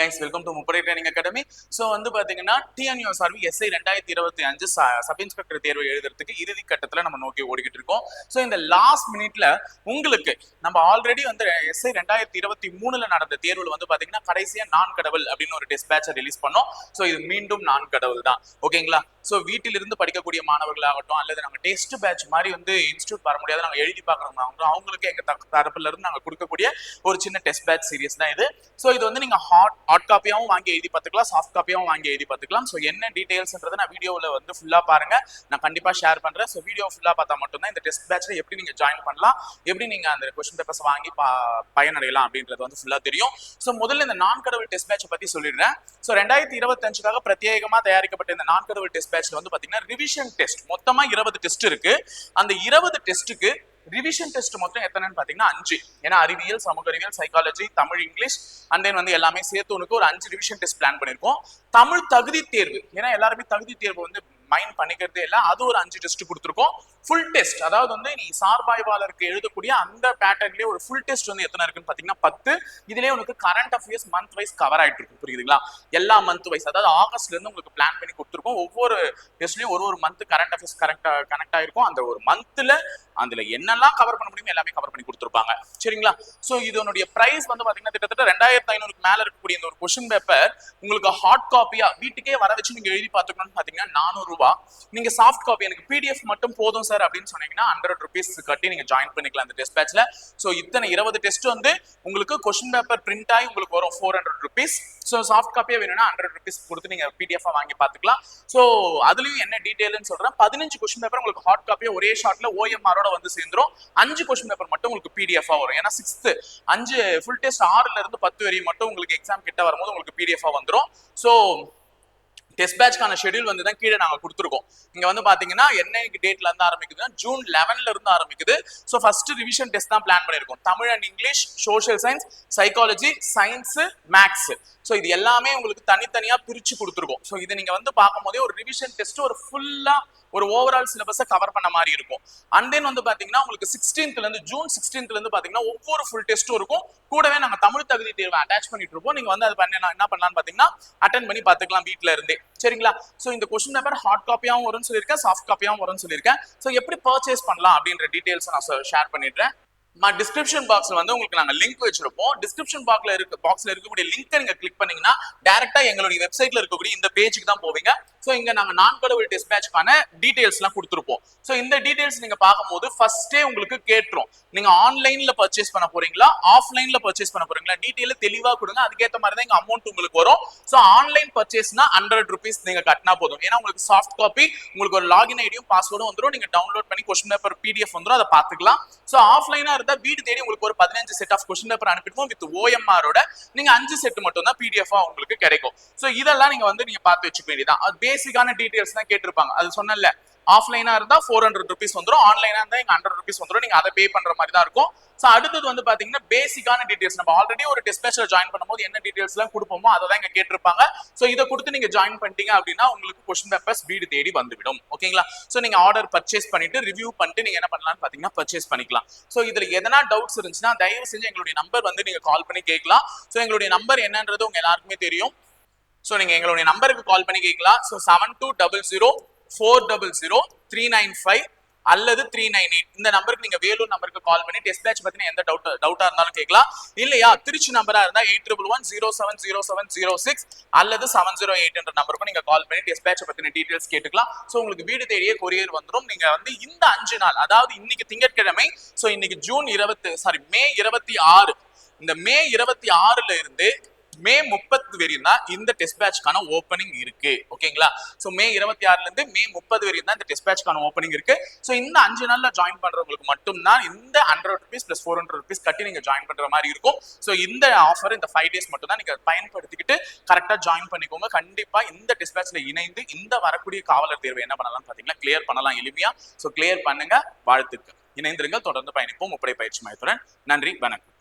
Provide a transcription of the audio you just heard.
Guys welcome to முப்படை training academy so வந்து பாத்தீங்கன்னா டிஎன்யூஎஸ்ஆர்பி எஸ்ஐ ரெண்டாயிரத்தி இருபத்தி அஞ்சு சப் இன்ஸ்பெக்டர் தேர்வு எழுதுறதுக்கு இறுதி கட்டத்தில் நம்ம நோக்கி ஓடிக்கிட்டு இருக்கோம். ஸோ இந்த லாஸ்ட் மினிட்ல உங்களுக்கு நம்ம ஆல்ரெடி வந்து எஸ்ஐ ரெண்டாயிரத்தி இருபத்தி மூணுல நடந்த தேர்வில் வந்து பார்த்தீங்கன்னா கடைசியாக நான் கடவுள் அப்படின்னு ஒரு டெஸ்ட் ரிலீஸ் பண்ணோம். ஸோ இது மீண்டும் நான் கடவுள் தான். ஓகேங்களா ஸோ வீட்டிலிருந்து படிக்கக்கூடிய மாணவர்களாகட்டும் அல்லது நாங்கள் டெஸ்ட் பேட்ச் மாதிரி வந்து இன்ஸ்டியூட் வர முடியாது நாங்கள் எழுதி பார்க்குறவங்க அவங்களுக்கு எங்கள் தரப்புல இருந்து நாங்கள் கொடுக்கக்கூடிய ஒரு சின்ன டெஸ்ட் பேட்ச் சீரியஸ் தான் இது. ஸோ இது வந்து நீங்கள் ஹாட் ஹாட் காப்பியாவும் வாங்கி எழுதி பார்த்துக்கலாம் சாஃப்ட் காப்பியாகவும் வாங்கி எழுதி பார்த்துக்கலாம். ஸோ என்ன டீடைல்ஸ்ன்றதை நான் வீடியோவில் வந்து ஃபுல்லாக பாருங்க. நான் கண்டிப்பாக ஷேர் பண்ணுறேன் ஸோ வீடியோ ஃபுல்லாக பார்த்தா மட்டும்தான் இந்த டெஸ்ட் பேட்சில் எப்படி நீங்கள் ஜாயின் பண்ணலாம் எப்படி நீங்கள் அந்த கொஸ்டின் பேப்பர்ஸ் வாங்கி பா- பயனடையலாம் அப்படின்றது வந்து ஃபுல்லாக தெரியும். ஸோ முதல்ல இந்த நான் கடவுள் டெஸ்ட் பேட்சை பற்றி சொல்லிடுறேன். ஸோ ரெண்டாயிரத்தி இருபத்தஞ்சுக்காக பிரத்யேகமாக தயாரிக்கப்பட்ட இந்த நான் கடவுள் டெஸ்ட் பேட்சில் வந்து பார்த்தீங்கன்னா ரிவிஷன் டெஸ்ட் மொத்தமாக இருபது டெஸ்ட் இருக்குது அந்த இருபது டெஸ்ட்டுக்கு ரிவிஷன் டெஸ்ட் மொத்தம் எத்தனைன்னு பார்த்தீங்கன்னா அஞ்சு. ஏன்னா அறிவியல் சமூக அறிவியல் psychology Tamil English and then வந்து எல்லாமே சேர்த்து உனக்கு ஒரு அஞ்சு ரிவிஷன் டெஸ்ட் பிளான் பண்ணியிருக்கோம் தமிழ் தகுதி தேர்வு. ஏன்னா எல்லாருமே தகுதி தேர்வு வந்து மைண்ட் பண்ணிக்கிறதே இல்லை அது ஒரு அஞ்சு டெஸ்ட் கொடுத்துருக்கோம். ஃபுல் டெஸ்ட் அதாவது வந்து நீ சார்பாய்வாளருக்கு எழுதக்கூடிய அந்த பேட்டர்ன்லயே ஒரு ஃபுல் டெஸ்ட் வந்து எத்தனை இருக்குன்னு பார்த்தீங்கன்னா பத்து. இதுலேயே உனக்கு current affairs month wise cover ஆகிட்டு இருக்கும் புரியுதுங்களா? எல்லா மந்த் வைஸ் அதாவது ஆகஸ்ட்ல இருந்து உங்களுக்கு பிளான் பண்ணி கொடுத்துருக்கோம். ஒவ்வொரு டெஸ்ட்லயும் ஒரு ஒரு மந்த் கரண்ட் அஃபேர்ஸ் கரெக்டாக கனெக்ட் ஆயிருக்கும். அந்த ஒரு மந்த்ல அதுல என்னெல்லாம் கவர் பண்ண முடியுமோ எல்லாமே கவர் பண்ணி கொடுத்துருப்பாங்க. சரிங்களா? ஸோ இதனுடைய பிரைஸ் வந்து பாத்தீங்கன்னா கிட்டத்தட்ட ரெண்டாயிரத்தி ஐநூறுக்கு மேல இருக்கக்கூடிய இந்த ஒரு கொஷின் பேப்பர் உங்களுக்கு ஹார்ட் காப்பியா வீட்டுக்கே வர வச்சு நீங்க எழுதி பார்த்துக்கணும்னு பாத்தீங்கன்னா நானூறு ரூபாய் நீங்க சாஃப்ட் காப்பி எனக்கு பிடிஎஃப் மட்டும் போதும் சார் அப்படின்னு சொன்னீங்கன்னா ஹண்ட்ரட் ருபீஸ் கட்டி நீங்க ஜாயின் பண்ணிக்கலாம் அந்த டெஸ்ட் பேட்ச்ல ஸோ இத்தனை இருபது டெஸ்ட் வந்து உங்களுக்கு கொஸ்டின் பேப்பர் பிரிண்ட் ஆகி உங்களுக்கு வரும் four hundred rupees so soft காப்பியா வேணும்னா ஹண்ட்ரட் ருபீஸ் கொடுத்து நீங்க பிடிஎஃப் வாங்கி பார்த்துக்கலாம். ஸோ அதுலயும் என்ன டீடைல்னு சொல்றேன். பதினஞ்சு கொஸ்டின் பேப்பர் உங்களுக்கு ஹார்ட் காப்பியா ஒரே ஷாட்ல ஓஎம்ஆரோட வந்து சேர்ந்துரும். அஞ்சு கொஸ்டின் பேப்பர் மட்டும் உங்களுக்கு பிடிஎஃப் வரும். ஏன்னா சிக்ஸ்த் அஞ்சு ஃபுல் டெஸ்ட் ஆறுல இருந்து பத்து வரையும் மட்டும் உங்களுக்கு எக்ஸாம் கிட்ட வரும்போது உங்களுக்கு பிடிஎஃப் வந்துடும் ஸோ டெஸ்ட் பேட்ச்க்கான ஷெட்யூல் வந்து தான் கீழே நாங்கள் கொடுத்துருக்கோம். இங்கே வந்து பாத்தீங்கன்னா என்னைக்கு டேட்ல இருந்து ஆரம்பிக்குதுன்னா ஜூன் லெவன்ல இருந்து ஆரம்பிக்குது. ஸோ ஃபர்ஸ்ட் ரிவிஷன் டெஸ்ட் தான் பிளான் பண்ணியிருக்கோம். Tamil and English social science psychology science maths so இது எல்லாமே உங்களுக்கு தனித்தனியாக பிரிச்சு கொடுத்துருக்கோம். ஸோ இது நீங்கள் வந்து பார்க்கும் போதே ஒரு ரிவிஷன் டெஸ்ட் ஒரு ஃபுல்லாக ஒரு ஓவரால் சிலபஸை கவர் பண்ண மாதிரி இருக்கும். அண்ட் தென் வந்து பாத்தீங்கன்னா உங்களுக்கு சிக்ஸ்டீன்த்லேருந்து ஜூன் 16th ல இருந்து பாத்தீங்கன்னா ஒவ்வொரு ஃபுல் டெஸ்ட்டும் இருக்கும். கூடவே நாங்கள் தமிழ் தகுதி தேர்வை அட்டாச் பண்ணிட்டு இருப்போம். நீங்கள் வந்து அது பண்ண என்ன பண்ணலாம்னு பாத்தீங்கன்னா அட்டன் பண்ணி பார்த்துக்கலாம் வீட்ல இருந்தே. சரிங்களா? ஸோ இந்த கொஸ்டின் பேப்பர் ஹார்ட் காப்பியாகவும் வரும்னு சொல்லியிருக்கேன் சாஃப்ட் காப்பியாகவும் வரும்னு சொல்லியிருக்கேன். ஸோ எப்படி பர்ச்சேஸ் பண்ணலாம் அப்படின்ற டீடைல்ஸ் நான் ஷேர் பண்ணிடுறேன். டிஸ்கிரிப்ஷன் பாக்ஸ்ல வந்து உங்களுக்கு நாங்க லிங்க் வச்சிருப்போம். டிஸ்கிரிப்ஷன் பாக்ஸ்ல இருக்க பாக்ஸ்ல இருக்கக்கூடிய லிங்க் நீங்க கிளிக் பண்ணீங்கன்னா டைரக்டா எங்களுடைய வெப்சைட்ல இருக்கக்கூடிய இந்த பேஜுக்கு தான் போவீங்க. ஸோ இங்க நாங்க நான் கடவுள் டெஸ்ட் பேட்ச்க்கான டீடைல்ஸ் எல்லாம் கொடுத்துருப்போம். ஸோ இந்த டீடைல்ஸ் நீங்க பார்க்கும்போது ஃபர்ஸ்டே உங்களுக்கு கேட்டுரும். நீங்க ஆன்லைன்ல பர்ச்சேஸ் பண்ண போறீங்களா? ஆஃப்லைன்ல பர்ச்சேஸ் பண்ண போறீங்களா? டீடைல் தெளிவா கொடுங்க. அதுக்கேற்ற மாதிரி தான் இங்க அமௌண்ட் உங்களுக்கு வரும். ஸோ ஆன்லைன் பர்ச்சேஸ்னா ஹண்ட்ரட் ருபீஸ் நீங்க கட்டினா போதும். ஏன்னா உங்களுக்கு சாஃப்ட் காப்பி உங்களுக்கு ஒரு லாகின் ஐடியும் பாஸ்வேர்டும் வந்துடும் நீங்க டவுன்லோட் பண்ணி கொஸ்டின் பேப்பர் பிடிஎஃப் வந்துடும் அதை பார்த்துக்கலாம். ஸோ ஆஃப்லைனா இருந்தா வீடு தேடி உங்களுக்கு ஒரு பதினஞ்சு செட் ஆஃப் கொஸ்டின் பேப்பர் அனுப்பிடுவோம் வித் ஓஎம்ஆரோட நீங்க அஞ்சு செட் மட்டும் தான் பிடிஎஃப் உங்களுக்கு கிடைக்கும். ஸோ இதெல்லாம் நீங்க வந்து நீங்க பார்த்து வச்சுக்க வேண்டியதான் பேசிக்கான டீடைல்ஸ் தான் கேட்டிருப்பாங்க. அது சொன்னல ஆஃப்லைனா இருந்தா ஃபோர் ஹண்ட்ரட் ருபீஸ் வந்துடும் ஆன்லைனா இருந்தா எங்க ஹண்ட்ரட் ருபீஸ் வந்துரும். நீங்க அதை பே பண்ற மாதிரி தான் இருக்கும். சோ அடுத்தது வந்து பாத்தீங்கன்னா பேசிக்கான டீடைல்ஸ் நம்ம ஆல்ரெடி ஒரு டெஸ்ட் ஜாயின் பண்ணும்போது என்ன டீடைல்ஸ் எல்லாம் கொடுப்போமோ அதை தான் இங்க கேட்டிருப்பாங்க. சோ இதை கொடுத்து நீங்க ஜாயின் பண்ணிட்டீங்க அப்படின்னா உங்களுக்கு கொஸ்டின் பேப்பர்ஸ் வீடு தேடி வந்துவிடும். ஓகேங்களா சோ நீங்க ஆர்டர் பர்ச்சேஸ் பண்ணிட்டு ரிவ்யூ பண்ணிட்டு நீங்க என்ன பண்ணலாம்னு பாத்தீங்கன்னா பர்ச்சேஸ் பண்ணிக்கலாம். சோ இதுல எதனா டவுட்ஸ் இருந்துச்சுன்னா தயவு செஞ்சு எங்களுடைய நம்பர் வந்து நீங்க கால் பண்ணி கேட்கலாம். சோ எங்களுடைய நம்பர் என்னன்றது உங்க எல்லாருக்குமே தெரியும். ஸோ நீங்கள் எங்களுடைய நம்பருக்கு கால் பண்ணி கேட்கலாம். So seven two double zero four double zero three nine five அல்லது த்ரீ நைன் எயிட் இந்த நம்பருக்கு நீங்க வேலூர் நம்பருக்கு கால் பண்ணி டெஸ்ட் பேட்ச் பத்தின எந்த டவுட் டவுட்டா இருந்தாலும் கேட்கலாம். இல்லையா? திருச்சி நம்பரா இருந்தா eight triple one zero seven zero seven zero six அல்லது செவன் ஜீரோ எயிட் என்ற நம்பருக்கும் நீங்க கால் பண்ணி டெஸ்ட் பேட்ச் பத்தின டீடைல்ஸ் கேட்டுக்கலாம். ஸோ உங்களுக்கு வீடு தேடியே கொரியர் வந்துடும் நீங்க வந்து இந்த அஞ்சு நாள் அதாவது இன்னைக்கு திங்கட்கிழமை ஸோ இன்னைக்கு ஜூன் இருபத்தி சாரி மே இருபத்தி ஆறு. இந்த மே இருபத்தி ஆறுல இருந்து மே முப்பது வரையும் தான் இந்த டெஸ்ட் பேட்ச்க்கான ஓப்பனிங் இருக்கு. ஓகேங்களா ஸோ மே இருபத்தி ஆறுல இருந்து மே முப்பது வரையும் தான் இந்த டெஸ்ட் பேட்ச்க்கான ஓப்பனிங் இருக்கு. ஸோ இந்த அஞ்சு நாள்ல ஜாயின் பண்றவங்களுக்கு மட்டும்தான் இந்த hundred rupees plus four hundred rupees கட்டி நீங்க ஜாயின் பண்ற மாதிரி இருக்கும். ஸோ இந்த ஆஃபர் இந்த ஃபைவ் டேஸ் மட்டும் தான் நீங்க பயன்படுத்திக்கிட்டு கரெக்டா ஜாயின் பண்ணிக்கோங்க. கண்டிப்பா இந்த டெஸ்ட் பேட்ச்ல இணைந்து இந்த வரக்கூடிய காவலர் தேர்வு என்ன பண்ணலாம் பாத்தீங்கன்னா கிளியர் பண்ணலாம் எளிமையா. ஸோ கிளியர் பண்ணுங்க. வாழ்த்துக்கள். இணைந்திருங்கள். தொடர்ந்து பயணிப்போம். முப்படை பயிற்சி மையத்துடன். நன்றி. வணக்கம்.